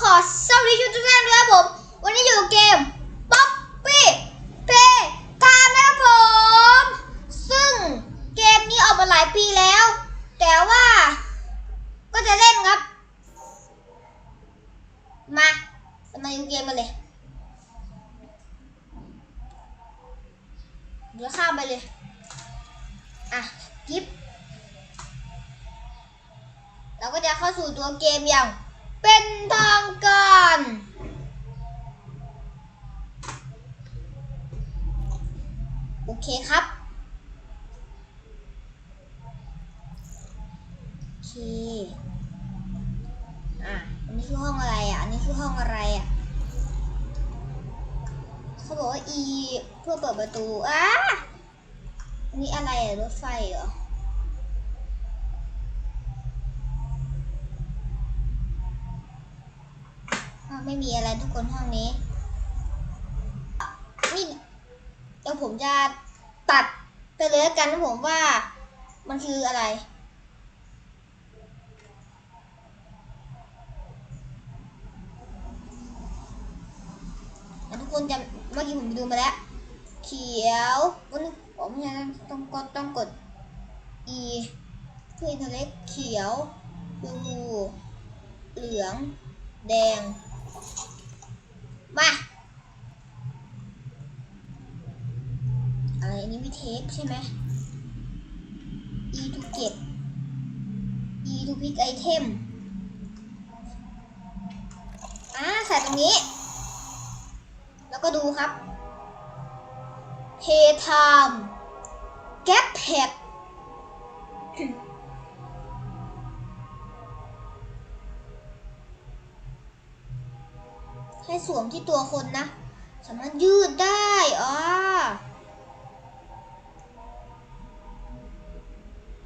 ขอสวัสดีทุกท่านด้วยครับผม วันนี้อยู่เกมป๊อปปี้เพย์ทามนะครับผม ซึ่งเกมนี้ออกมาหลายปีแล้ว แต่ว่า ก็จะเล่นครับ มาเรามาดูเกมกันเลย เดี๋ยวข้ามไปเลย อะกิฟเราก็จะเข้าสู่ตัวเกมอย่าง เป็นทางการ โอเคครับ โอเค อะ อันนี้ คือห้องอะไรอะ อันนี้คือห้องอะไรอะ เขาบอกว่า E เพื่อเปิดประตูอะอันนี้อะไรอะ รถไฟเหรอ ไม่มีอะไรทุกคนห้องนี้ นี่เดี๋ยวผมจะตัดไปเลยแล้วกันนะผมว่ามันคืออะไร อะทุก คนจำเมื่อกี้ผมดูมาแล้ว เขียววันนี้ผมยังต้องกดต้องกด E เพื่อนเทอร์เน็ตเขียวดูเหลือง แดง มาอะไรนนี้มีเทปใช่ไหม E to เก็บ E to pick item อ่าใส่ตรงนี้ แล้วก็ดูครับ Pay time Get Pack ให้สวมที่ตัวคนนะ สามารถยืดได้อ๋อ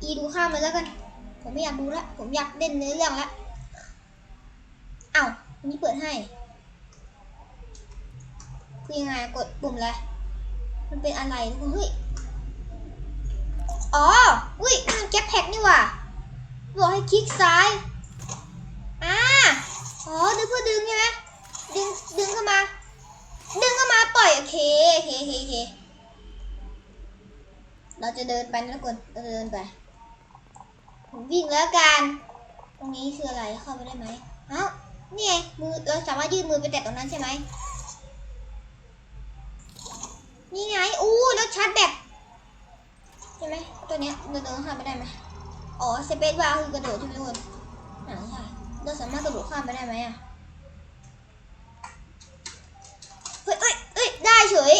อีดูข้ามไปแล้วกัน ผมไม่อยากดูแล้วผมอยากเล่นเนื้อเรื่องแล้วเอ้าอันนี้เปิดให้ ยังไงกดปุ่มอะไรมันเป็นอะไรทุกคนเฮ้ยอ๋ออุ้ยมันแก๊ปแพ็กนี่ว่าบอกให้คลิกซ้ายอ่าอ๋อดึงเพื่อดึงใช่ไหมดึงดึงเข้ามา ดึงเข้ามาปล่อยโอเคโอเคโอเคอเคเราจะเดินไปนะทุกคนเราเดินไปผมวิ่งแล้วกัน ตรงนี้คืออะไรเข้าไปได้ไหมเอ้านี่ไงมือเราสามารถยืดมือไปแตะตรงนั้นใช่ไหม นี่ไง อู้แล้วชาร์จแบตใช่ไหมตัวเนี้ยเราเดินข้ามไปได้ไหมอ๋อสเปซบาร์คือกระโดดช่ไหมทุกคนอ่าใช่เราสามารถกระโดดข้ามไปได้ไหมอะเฮ้ยเอ้ยเอ้ยได้เฉย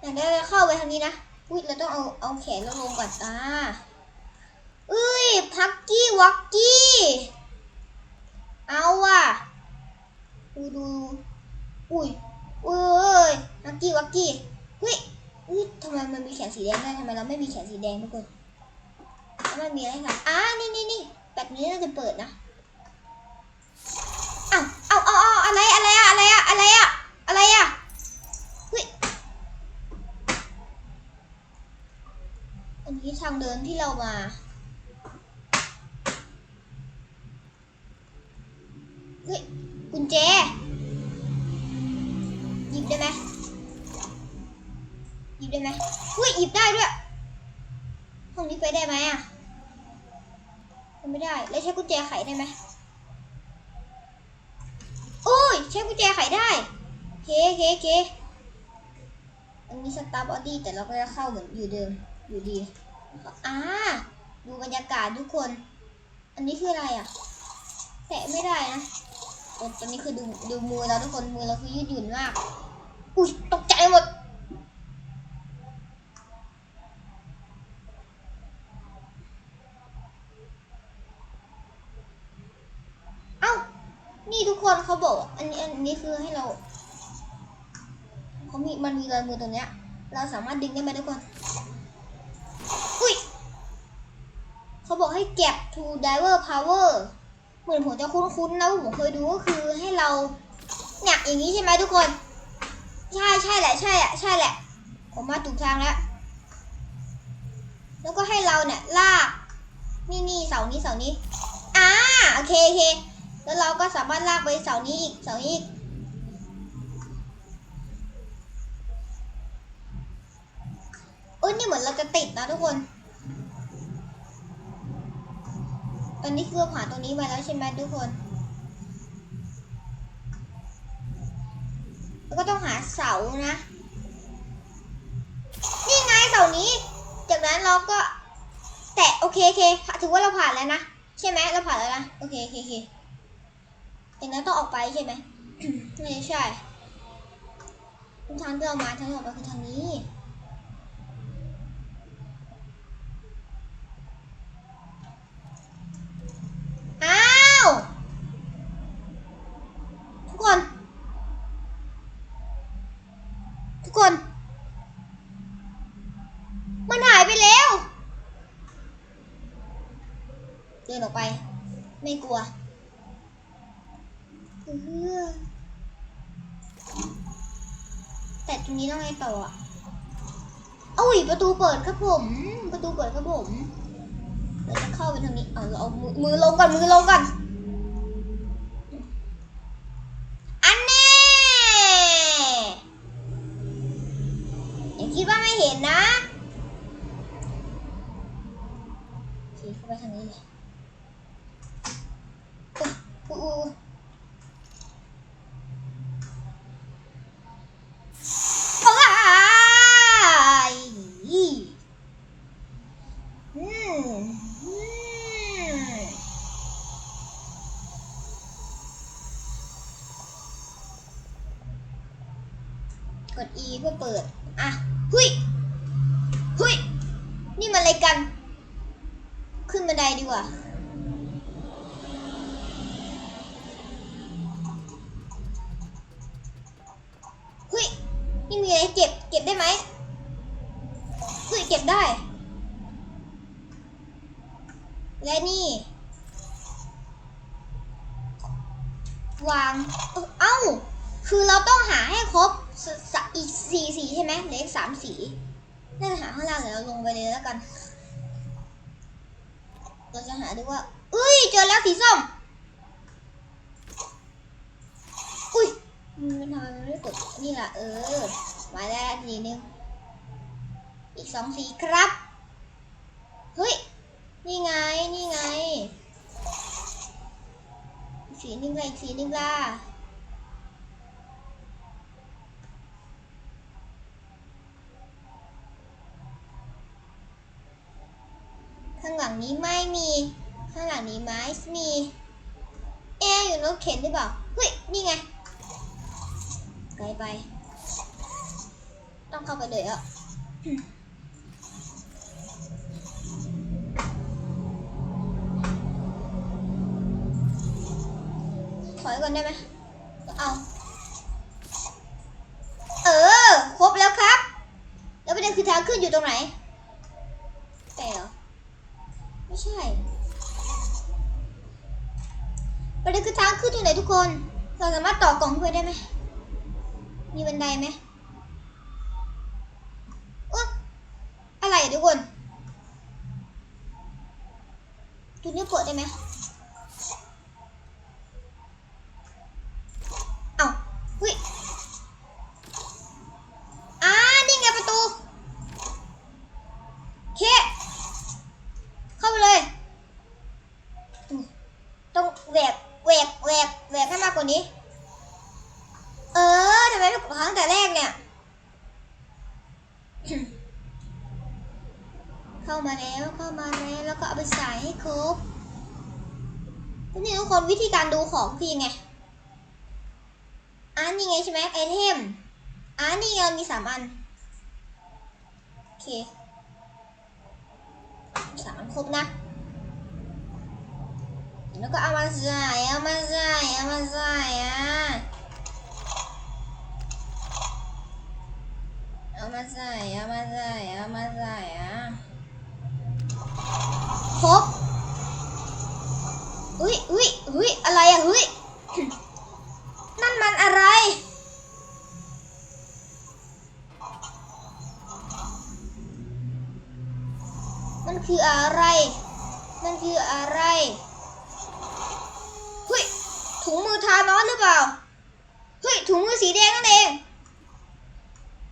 แต่ได้เข้าไปทางนี้นะอุ้ยเราต้องเอาเอาแขนเราลงก่อนอ่าเอ้ยพักกี้วักกี้เอาว่ะดูดูอุ้ยเอ้ยพักกี้วักกี้ เฮ้ยเฮ้ยทำไมมันมีแขนสีแดงได้ทำไมเราไม่มีแขนสีแดงทุกคนแล้วมันมีอะไรคะอ่านี่นี่นี่แบบนี้น่าจะเปิดนะอ้าวเอาเอาเอาอะไรอะไรอะอะไรอะอะไรอะอะไรอะเฮ้ยอันนี้ทางเดินที่เรามาเฮ้ยกุญแจหยิบได้ไหม ได้ไหมอุ้ยหยิบได้ด้วยห้องนี้ไปได้ไหมอะไปไม่ได้ แล้วใช้กุญแจไขได้ไหมโอ้ยใช้กุญแจไขได้เคเคเคอันนี้สตาร์บอดี้แต่เราก็จะเข้าเหมือนอยู่เดิมอยู่ดีอ่าดูบรรยากาศทุกคน อันนี้คืออะไรอะ แตะไม่ได้นะตอนนี้คือดูดูมือเราทุกคนมือเราคือยืดหยุ่นมาก อุ้ยตกใจหมด เอ้า นี่ทุกคนเขาบอกว่าอันนี้อันนี้คือให้เราเขามีมันมีรอยมือตรงเนี้ย เราสามารถดึงได้ไหมทุกคนอุ้ยเขาบอกให้เก็บ to diver power เหมือนผมจะคุ้นๆนะว่าผมเคยดูก็คือให้เราเนี่ยอย่างนี้ใช่ไหมทุกคน ใช่ใช่แหละใช่อะใช่แหละ ผมมาถูกทางแล้ว แล้วก็ให้เราเนี่ยลากนี่นี่เสานี้เสานี้อ่าโอเคโอเค แล้วเราก็สามารถลากไปเสานี้อีกเสานี้อีกเอ้ยนี่เหมือนเราจะติดนะทุกคน ตอนนี้คือผ่านตรงนี้มาแล้วใช่ไหมทุกคน แล้วก็ต้องหาเสานะ นี่ไงเสานี้ จากนั้นเราก็ แตะโอเคโอเคถือว่าเราผ่านแล้วนะ ใช่ไหมเราผ่านแล้วนะ โอเคโอเคโอเค จากนั้นต้องออกไปใช่ไหมไม่ใช่ทางที่เรามาทางที่เราไปคือทางนี้อ้าวทุกคน ทุกคน มันหายไปแล้ว เดินออกไป ไม่กลัว แต่ตรงนี้ต้องไงต่ออะเอ้ยประตูเปิดครับผม ประตูเปิดครับผมเราจะเข้าไปทางนี้เอาเราเอามือมือลงก่อนมือลงก่อน อันแน่อย่าคิดว่าไม่เห็นนะขี่เข้าไปทางนี้เลยอุ๊ยอุ๊ยอุ๊ยเอาล่ะอีอืมอืม กด E เพื่อเปิด อะหุยหุยนี่มันอะไรกัน ขึ้นบันไดดีกว่า หุยนี่มีอะไรเก็บ เก็บได้ไหมหุยเก็บได้ และนี่ วาง เอ้า คือเราต้องหาให้ครบสสอีกสี่สีใช่ไหมเหลืออีกสามสีน่าจะหาข้างล่างเดี๋ยวเราลงไปเลยแล้วกัน เราจะหาดูว่า อุ้ย เจอแล้วสีส้ม อุ้ยมันทำไมมันไม่กดนี่ล่ะเออ มาแล้วทีนึง อีกสองสีครับ เฮ้ย นี่ไง นี่ไง สีนึงล่ะอีกสีนึงล่ะข้างหลังนี้ไม่มี ข้างหลังนี้ไม้มีเออยู่รถเข็นหรือเปล่าเฮ้ยนี่ไงไกลไปต้องเข้าไปเลยอะถอยก่อนได้ไหมเอาเออ ครบแล้วครับ แล้วประเด็นคือทางขึ้นอยู่ตรงไหน แต่เหรอ ไม่ใช่ ประเด็นคือทางขึ้นอยู่ไหนทุกคน เรา สามารถต่อกล่องขึ้นไปได้ไหม มีบันไดไหมอ๊ะอะไรอะทุกคน จุดนี้เปิดได้ไหมเอ้าวิอ่านี่ไงประตูเคเข้าไปเลยต้องแหวกแหวกแหวกแหวกให้มากกว่านี้ เออทำไมไม่กดครั้งแต่แรกเนี่ย เข้ามาแล้วเข้ามาแล้วแล้วก็เอาไปใส่ให้ครบแล้วนี่ทุกคนวิธีการดูของคือยังไงอ่านี่ไงใช่ไหมไอเทมอ่านี่ไงมีสามอันโอเคสามอันครบนะแล้วก็เอามาใส่เอามาใส่เอามาใส่อะเอา มาใส่เอามาใส่เอามาใส่อะครบอุ้ยอุ้ยอุ้ยอะไรอะอุ้ยนั่นมันอะไร มันคืออะไร มันคืออะไรเฮ้ยถุงมือทานอสหรือเปล่าเฮ้ยถุงมือสีแดงนั่นเอง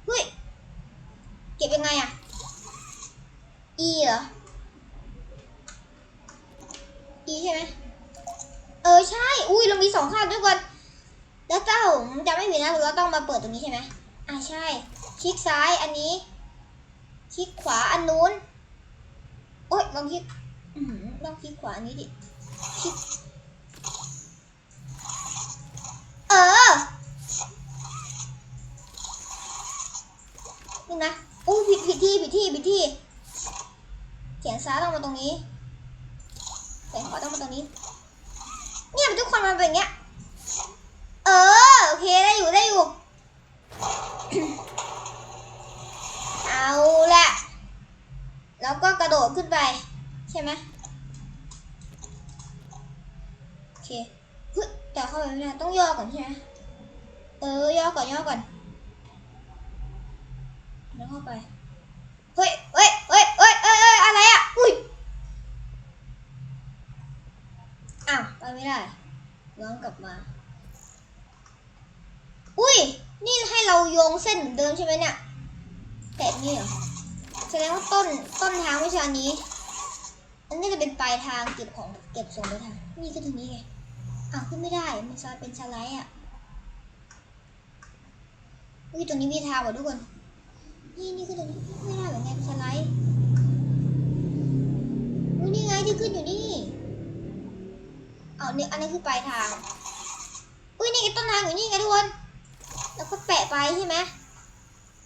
เฮ้ย เก็บยังไงอะอีเหรออีใช่ไหมเออใช่ อุ้ยเรามีสองข้างด้วยกัน แล้วเจ้าผมจะไม่ผิดนะเราต้องมาเปิดตรงนี้ใช่ไหมอ่าใช่ คลิกซ้ายอันนี้ คลิกขวาอันนู้น โอ๊ยลองคลิกอือหือลองคลิกขวาอันนี้ดิ คลิก เออ นี่นะอู้ผิดผิดที่ผิดที่ผิดที่ เขียนซ้ายต้องมาตรงนี้เขียนขวาต้องมาตรงนี้ เนี่ยทุกคนมันเป็นอย่างเงี้ย เออ โอเค ได้อยู่ได้อยู่ เอาละแล้วก็กระโดดขึ้นไป ใช่ไหมโอเคเฮ้ยแต่เข้าไปไม่ได้ต้องย่อก่อนใช่ไหมเออย่อก่อนย่อก่อน แล้วเข้าไป เฮ้ยเฮ้ยเฮ้ยเฮ้ยเฮ้ยเฮ้ยอะไรอะ อุ้ย อ้าวไปไม่ได้ย้อนกลับมา อุ้ย นี่ให้เราโยงเส้นเหมือนเดิมใช่ไหมเนี่ยแต่นี่เหรอ แสดงว่าต้นต้นทางวิชานี้ อันนี้จะเป็นปลายทางเก็บของเก็บส่งไปทาง นี่ก็ตรงนี้ไง อ้าวขึ้นไม่ได้ มันซอยเป็นสไลด์อะ อุ้ยตรงนี้มีทางว่ะทุกคน นี่นี่คือตรงนี้ไม่ได้เหมือนไงเป็นสไลด์อุ้ยนี่ไงที่ขึ้นอยู่นี่ เอาเนี่ยอันนี้คือปลายทาง อุ้ยนี่ไงต้นทางอยู่นี่ไงทุกคน แล้วก็แปะไปใช่ไหม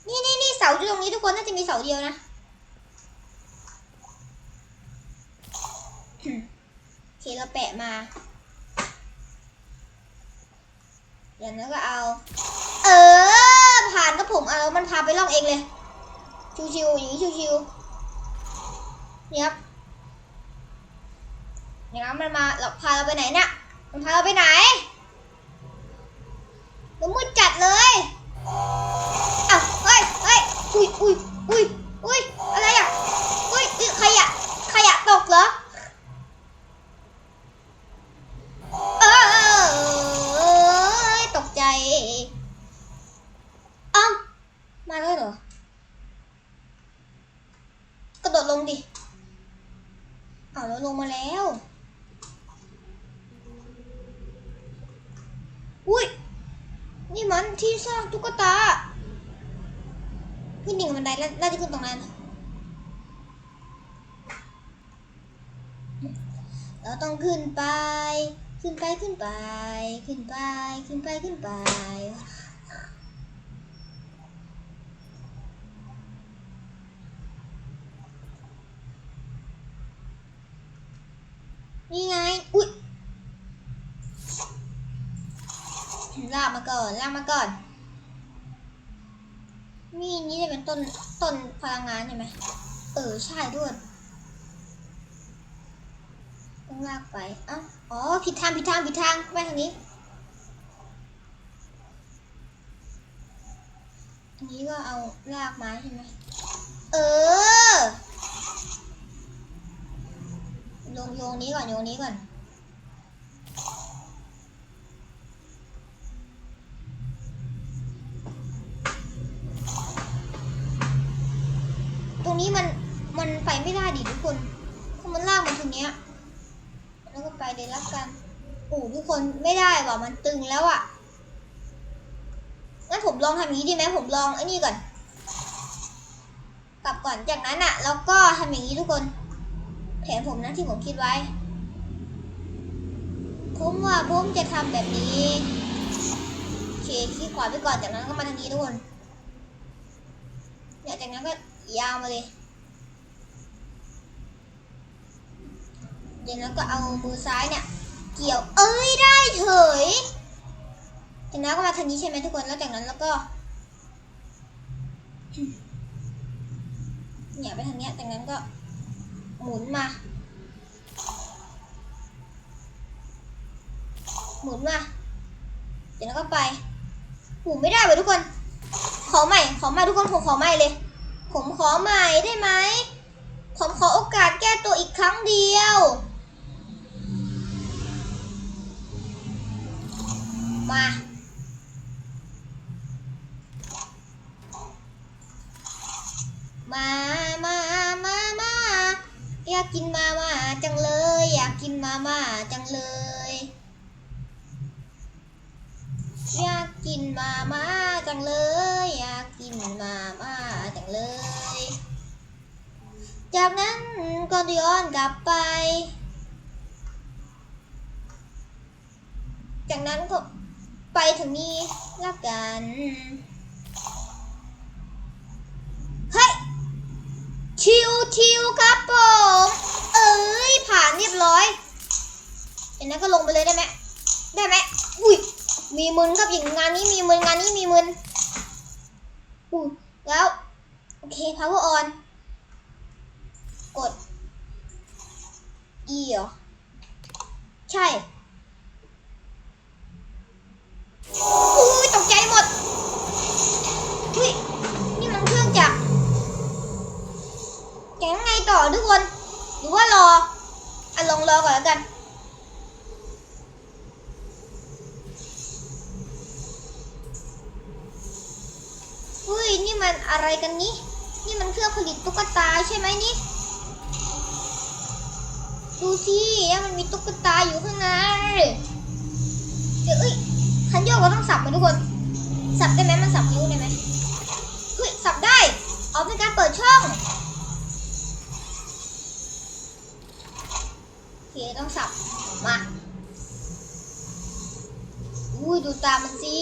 นี่นี่นี่เสาอยู่ตรงนี้ทุกคนน่าจะมีเสาเดียวนะโอเคเราแปะมาอย่างนั้นก็เอา เออ ผ่านก็ผมเอา มันพาไปล่องเองเลย ชิวๆอย่างนี้ชิวๆเนี่ยครับ อย่างนั้นมันมาเราพาเราไปไหนเนี่ยมันพาเราไปไหนมันมืดจัดเลยอ้าวเฮ้ยเฮ้ยอุ้ยอุ้ยอุ้ยอุ้ยอะไรอะอุ้ยอุ๊ยขยะขยะตกเหรอเออตกใจอ้ามาแล้วเหรอกระโดดลงดิอ้าวแล้วลงมาแล้ว อุ้ย นี่มันที่สร้างตุ๊กตาขึ้นดิ่งบันไดแล้วน่าจะขึ้นตรงนั้น เราต้องขึ้นไป ขึ้นไปขึ้นไป ขึ้นไปขึ้นไปขึ้นไป นี่ไง อุ๊ย ลากมาก่ อนลากมาก่อนนี่นี่จะเป็นต้นต้นพลังงานใช่ไหมเออใช่ด้วยต้องลากไปอ้าอ๋อผิดทางผิดทางผิดทางไปทางนี้อันนี้ก็เอาลากไม้ใช่ไหมเออลงโยงนี้ก่อนโยงนี้ก่อน ตรงนี้มัน มันไปไม่ได้ดิทุกคนเพราะมันลากมาตรงเนี้ย แล้วก็ไปเลยละกัน โอ้ทุกคนไม่ได้ ว่ะมันตึงแล้วอะงั้นผมลองทำอย่างนี้ดีไหมผมลองไอ้นี่ก่อน กลับก่อนจากนั้นอะ แล้วก็ทำอย่างนี้ทุกคน แผนผมนะที่ผมคิดไว้ ผมว่าผมจะทำแบบนี้เคคลิกขวาไปก่อนจากนั้นก็มาทางนี้ทุกคนเนี่ยจากนั้นก็ยาวมาเลยเดี๋ยวแล้วก็เอามือซ้ายเนี่ย เกี่ยว เอ้ยได้เฉยจากนั้นก็มาทางนี้ใช่ไหมทุกคน แล้วจากนั้นแล้วก็เนี่ยไปทางเนี้ยจากนั้นก็หมุนมา หมุนมา เดี๋ยวแล้วก็ไปหูไม่ได้เว้ยทุกคน ขอใหม่ ขอใหม่ทุกคนผมขอใหม่เลย ผมขอใหม่ได้ไหม ผมขอโอกาสแก้ตัวอีกครั้งเดียว นั้นก็ลงไปเลยได้ไหมได้ไหมอุ้ยมีมึนครับอย่างงานนี้มีมึนงานนี้มีมึนอุ้ยแล้วโอเค power on กด E เหรอใช่อุ้ยตกใจหมดอุ้ยนี่มันเครื่องจักรแกงไงต่อทุกคน หรือว่ารออะลองรอก่อนแล้วกัน เฮ้ย นี่มันอะไรกันนี่นี่มันเครื่องผลิตตุ๊กตาใช่ไหมนี่ ดูสิมันมีตุ๊กตาอยู่ข้างในเดี๋ยวเอ้ยคันโยกเราต้องสับมันทุกคน สับได้ไหมมันสับนิ้วได้ไหมเฮ้ย สับได้ เอาเป็นการเปิดช่องโอเคต้องสับ มา อุ้ย ดูตามันสิ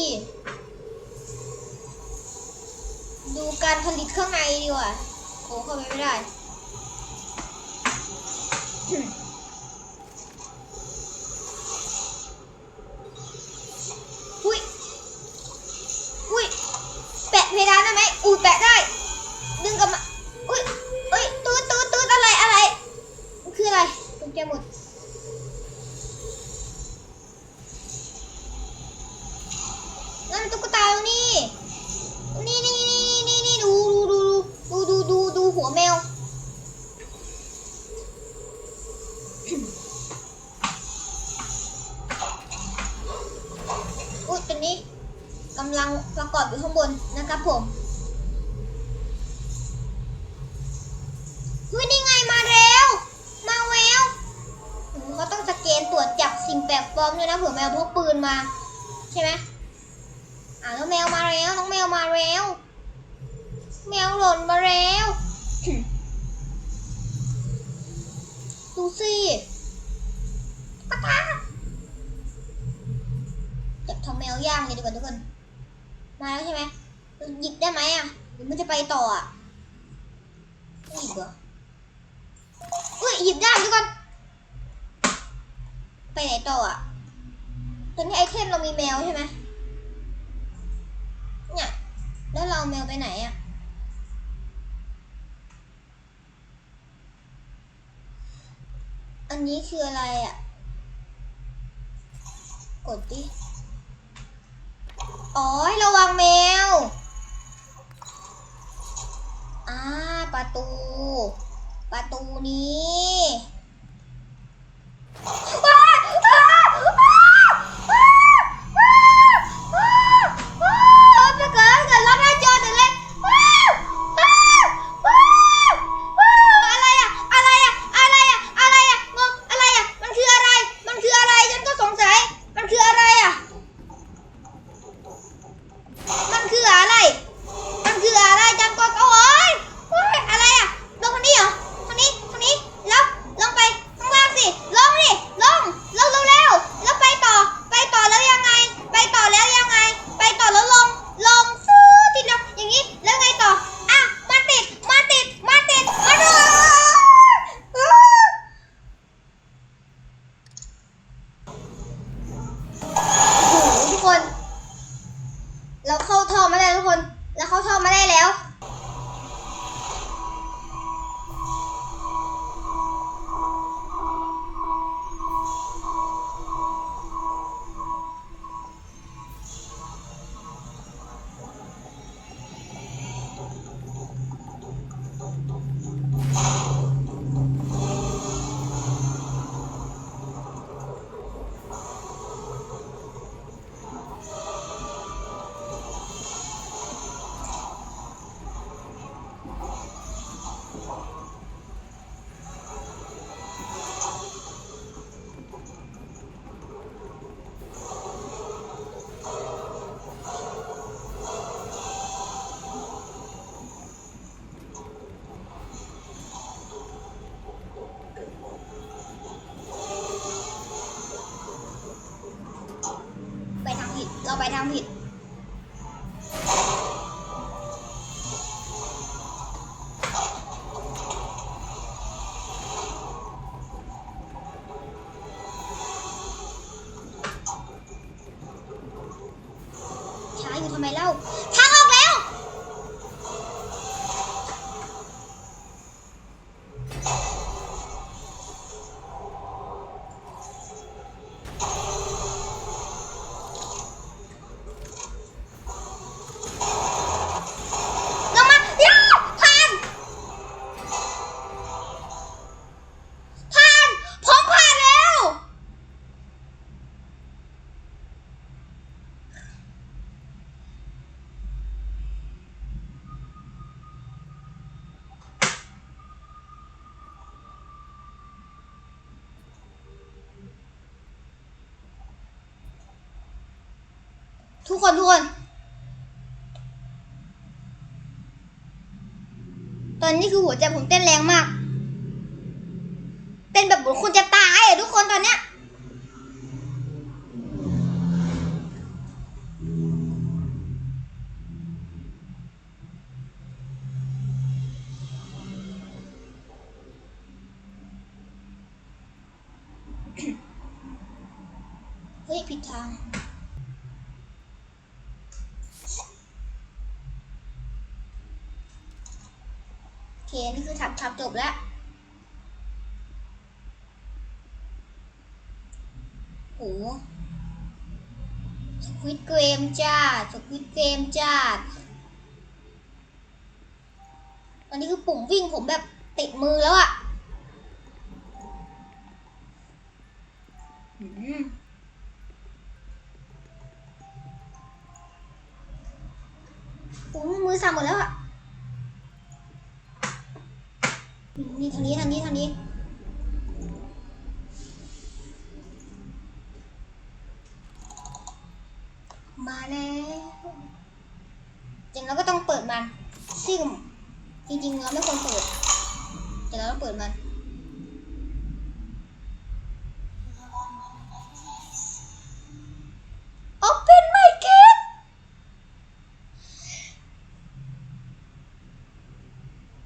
ดูการผลิตข้างในดีกว่าโอ้เข้าไปไม่ได้ อุ้ย อุ้ย แปะเพดานได้ไหมอุ้ยแปะได้ ดึงกลับมา อุ้ยเอ้ยตูดตูดตูดอะไรอะไร คืออะไรตกใจหมด นั่นมันตุ๊กตาอยู่นี่ นี่นี่นี่นี่นี่ดูดูดูดูดูดูดูหัวแมว อุ้ยตัวนี้กำลังประกอบอยู่ข้างบนนะครับผมเฮ้ยนี่ไงมาแล้ว มาแววโอ้โหเขาต้องสแกนตรวจจับสิ่งแปลกปลอมด้วยนะเผื่อแมวพกปืนมา ใช่ไหม อะแล้วแมวมาแล้วน้องแมวมาแล้ว แมวหล่นมาแล้ว ดู สิปะตาจับทำแมวย่างเลยดีกว่าทุกคน มาแล้วใช่ไหมหยิบได้ไหมอะหรือมันจะไปต่ออะหยิบเหรออุ้ยหยิบได้ทุกคน ไปไหนต่ออะตอนนี้ไอเทมเรามีแมวใช่ไหมเนี่ย แล้วเราแมวไปไหนอะ อันนี้คืออะไรอะ กดดิ อ๋อให้ระวังแมว อ่า ประตู ประตูนี้ เร ทุกคนทุกคน ตอนนี้คือหัวใจผมเต้นแรงมาก เต้นแบบเหมือนคนจะตายอะทุกคนตอนเนี้ย เฮ้ย ผิดทาง โอเค นี่ ครับจบแล้วโหสควิตเกมจ้าสควิตเกมจ้าตอนนี้คือปุ่มวิ่งผมแบบติดมือแล้วอะ